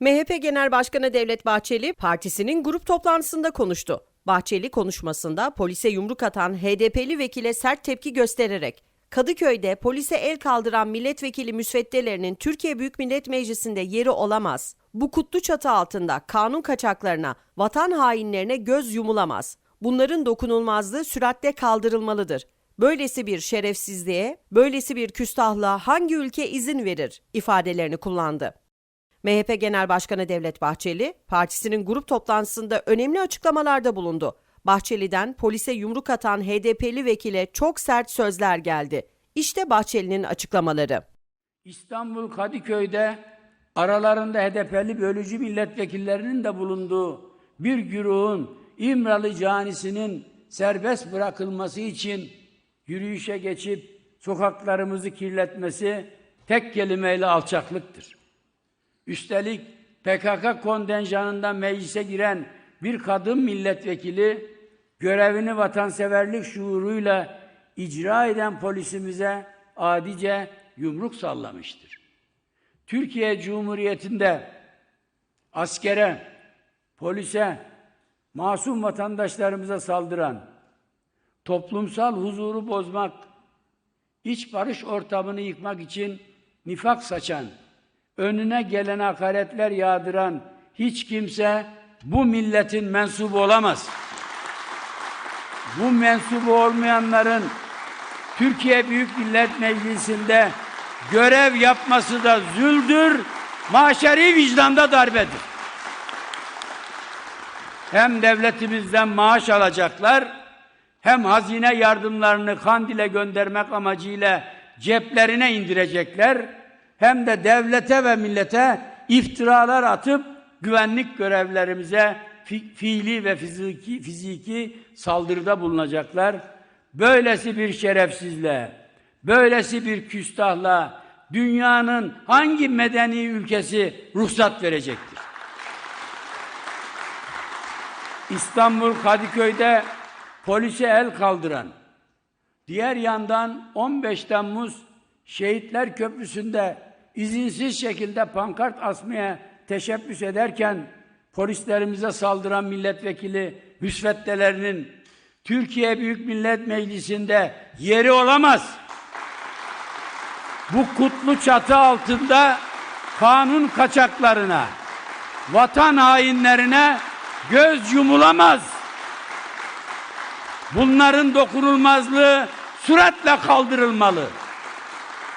MHP Genel Başkanı Devlet Bahçeli partisinin grup toplantısında konuştu. Bahçeli konuşmasında polise yumruk atan HDP'li vekile sert tepki göstererek Kadıköy'de polise el kaldıran milletvekili müsveddelerinin Türkiye Büyük Millet Meclisi'nde yeri olamaz. Bu kutlu çatı altında kanun kaçaklarına, vatan hainlerine göz yumulamaz. Bunların dokunulmazlığı süratle kaldırılmalıdır. Böylesi bir şerefsizliğe, böylesi bir küstahlığa hangi ülke izin verir ifadelerini kullandı. MHP Genel Başkanı Devlet Bahçeli, partisinin grup toplantısında önemli açıklamalarda bulundu. Bahçeli'den polise yumruk atan HDP'li vekile çok sert sözler geldi. İşte Bahçeli'nin açıklamaları. İstanbul Kadıköy'de aralarında HDP'li bölücü milletvekillerinin de bulunduğu bir güruhun İmralı canisinin serbest bırakılması için yürüyüşe geçip sokaklarımızı kirletmesi tek kelimeyle alçaklıktır. Üstelik PKK kontenjanından meclise giren bir kadın milletvekili görevini vatanseverlik şuuruyla icra eden polisimize adice yumruk sallamıştır. Türkiye Cumhuriyeti'nde askere, polise, masum vatandaşlarımıza saldıran, toplumsal huzuru bozmak, iç barış ortamını yıkmak için nifak saçan, önüne gelen hakaretler yağdıran hiç kimse bu milletin mensubu olamaz. Bu mensubu olmayanların Türkiye Büyük Millet Meclisi'nde görev yapması da züldür, maşeri vicdanda darbedir. Hem devletimizden maaş alacaklar, hem hazine yardımlarını Kandil'e göndermek amacıyla ceplerine indirecekler, hem de devlete ve millete iftiralar atıp güvenlik görevlerimize fi- fiili ve fiziki, fiziki saldırıda bulunacaklar. Böylesi bir şerefsizle, böylesi bir küstahla dünyanın hangi medeni ülkesi ruhsat verecektir? İstanbul Kadıköy'de polise el kaldıran, diğer yandan 15 Temmuz Şehitler Köprüsü'nde izinsiz şekilde pankart asmaya teşebbüs ederken polislerimize saldıran milletvekili müsveddelerinin Türkiye Büyük Millet Meclisi'nde yeri olamaz. Bu kutlu çatı altında kanun kaçaklarına, vatan hainlerine göz yumulamaz. Bunların dokunulmazlığı süratle kaldırılmalı.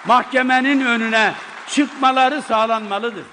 Mahkemenin önüne çıkmaları sağlanmalıdır.